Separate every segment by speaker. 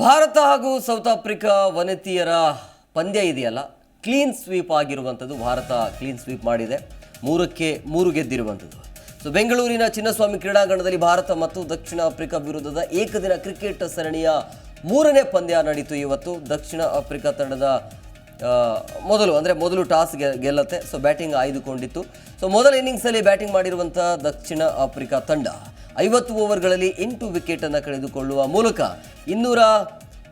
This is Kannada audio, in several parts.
Speaker 1: ಭಾರತ ಹಾಗೂ ಸೌತ್ ಆಫ್ರಿಕಾ ವನಿತೆಯರ ಪಂದ್ಯ ಇದೆಯಲ್ಲ? ಕ್ಲೀನ್ ಸ್ವೀಪ್ ಆಗಿರುವಂಥದ್ದು ಭಾರತ ಕ್ಲೀನ್ ಸ್ವೀಪ್ ಮಾಡಿದೆ. ಮೂರಕ್ಕೆ ಮೂರು ಗೆದ್ದಿರುವಂಥದ್ದು. ಸೊ ಬೆಂಗಳೂರಿನ ಚಿನ್ನಸ್ವಾಮಿ ಕ್ರೀಡಾಂಗಣದಲ್ಲಿ ಭಾರತ ಮತ್ತು ದಕ್ಷಿಣ ಆಫ್ರಿಕಾ ವಿರುದ್ಧದ ಏಕದಿನ ಕ್ರಿಕೆಟ್ ಸರಣಿಯ ಮೂರನೇ ಪಂದ್ಯ ನಡೀತು ಇವತ್ತು. ದಕ್ಷಿಣ ಆಫ್ರಿಕಾ ತಂಡದ ಮೊದಲು, ಅಂದರೆ ಮೊದಲು ಟಾಸ್ ಗೆಲ್ಲತ್ತೆ. ಸೊ ಬ್ಯಾಟಿಂಗ್ ಆಯ್ದುಕೊಂಡಿತ್ತು ಸೊ ಮೊದಲ ಇನ್ನಿಂಗ್ಸಲ್ಲಿ ಬ್ಯಾಟಿಂಗ್ ಮಾಡಿರುವಂಥ ದಕ್ಷಿಣ ಆಫ್ರಿಕಾ ತಂಡ. ಐವತ್ತು ಓವರ್ಗಳಲ್ಲಿ ಎಂಟು ವಿಕೆಟನ್ನು ಕಳೆದುಕೊಳ್ಳುವ ಮೂಲಕ ಇನ್ನೂರ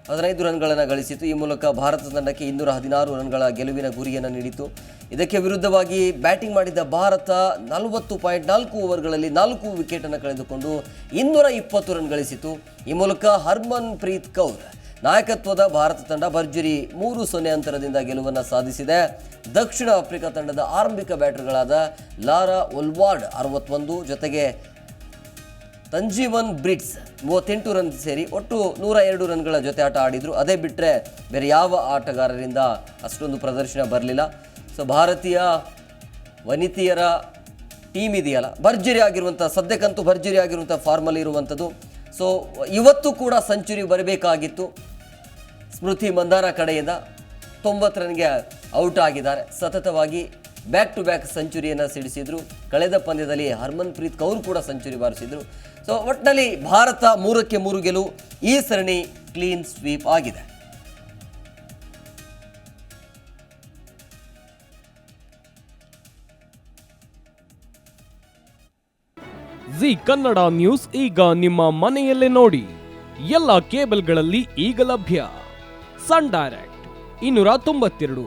Speaker 1: ಹದಿನೈದು ರನ್ಗಳನ್ನು ಗಳಿಸಿತು ಈ ಮೂಲಕ ಭಾರತ ತಂಡಕ್ಕೆ ಇನ್ನೂರ ಹದಿನಾರು ರನ್ಗಳ ಗೆಲುವಿನ ಗುರಿಯನ್ನು ನೀಡಿತು ಇದಕ್ಕೆ ವಿರುದ್ಧವಾಗಿ ಬ್ಯಾಟಿಂಗ್ ಮಾಡಿದ ಭಾರತ ನಲವತ್ತು ಪಾಯಿಂಟ್ ನಾಲ್ಕು ಓವರ್ಗಳಲ್ಲಿ ನಾಲ್ಕು ವಿಕೆಟನ್ನು ಕಳೆದುಕೊಂಡು ಇನ್ನೂರ ಇಪ್ಪತ್ತು ರನ್ ಗಳಿಸಿತು ಈ ಮೂಲಕ ಹರ್ಮನ್ ಪ್ರೀತ್ ಕೌರ್ ನಾಯಕತ್ವದ ಭಾರತ ತಂಡ ಭರ್ಜರಿ ಮೂರು ಸೊನ್ನೆ ಅಂತರದಿಂದ ಗೆಲುವನ್ನು ಸಾಧಿಸಿದೆ. ದಕ್ಷಿಣ ಆಫ್ರಿಕಾ ತಂಡದ ಆರಂಭಿಕ ಬ್ಯಾಟರ್ಗಳಾದ ಲಾರಾ ಒಲ್ವಾರ್ಡ್ ಅರವತ್ತೊಂದು ಜೊತೆಗೆ ತಂಜೀವನ್ ಬ್ರಿಡ್ಸ್ ಮೂವತ್ತೆಂಟು ರನ್ ಸೇರಿ ಒಟ್ಟು ನೂರ ಎರಡು ರನ್ಗಳ ಜೊತೆ ಆಟ ಆಡಿದರು. ಅದೇ ಬಿಟ್ಟರೆ ಬೇರೆ ಯಾವ ಆಟಗಾರರಿಂದ ಅಷ್ಟೊಂದು ಪ್ರದರ್ಶನ ಬರಲಿಲ್ಲ. ಸೊ ಭಾರತೀಯ ವನಿತೆಯರ ಟೀಮ್ ಇದೆಯಲ್ಲ, ಭರ್ಜರಿ ಆಗಿರುವಂಥ ಸದ್ಯಕ್ಕಂತೂ ಭರ್ಜರಿ ಆಗಿರುವಂಥ ಫಾರ್ಮಲ್ಲಿ ಇರುವಂಥದ್ದು ಸೊ ಇವತ್ತು ಕೂಡ ಸೆಂಚುರಿ ಬರಬೇಕಾಗಿತ್ತು. ಸ್ಮೃತಿ ಮಂದಾರ ಕಡೆಯಿಂದ ತೊಂಬತ್ತು ರನ್ಗೆ ಔಟ್ ಆಗಿದ್ದಾರೆ. ಸತತವಾಗಿ ಬ್ಯಾಕ್ ಟು ಬ್ಯಾಕ್ ಸೆಂಚುರಿಯನ್ನು ಸಿಡಿಸಿದ್ರು. ಕಳೆದ ಪಂದ್ಯದಲ್ಲಿ ಹರ್ಮನ್ ಪ್ರೀತ್ ಕೌರ್ ಕೂಡ ಸೆಂಚುರಿ ಬಾರಿಸಿದ್ರು. ಸೊ ಒಟ್ಟಿನಲ್ಲಿ ಭಾರತ ಮೂರಕ್ಕೆ ಮೂರು ಗೆಲುವು ಈ ಸರಣಿ ಕ್ಲೀನ್ ಸ್ವೀಪ್ ಆಗಿದೆ.
Speaker 2: ಜಿ ಕನ್ನಡ ನ್ಯೂಸ್ ಈಗ ನಿಮ್ಮ ಮನೆಯಲ್ಲೇ ನೋಡಿ. ಎಲ್ಲ ಕೇಬಲ್ಗಳಲ್ಲಿ ಈಗ ಲಭ್ಯ. ಸನ್ ಡೈರೆಕ್ಟ್, ಇನ್ನೂರ ತೊಂಬತ್ತೆರಡು.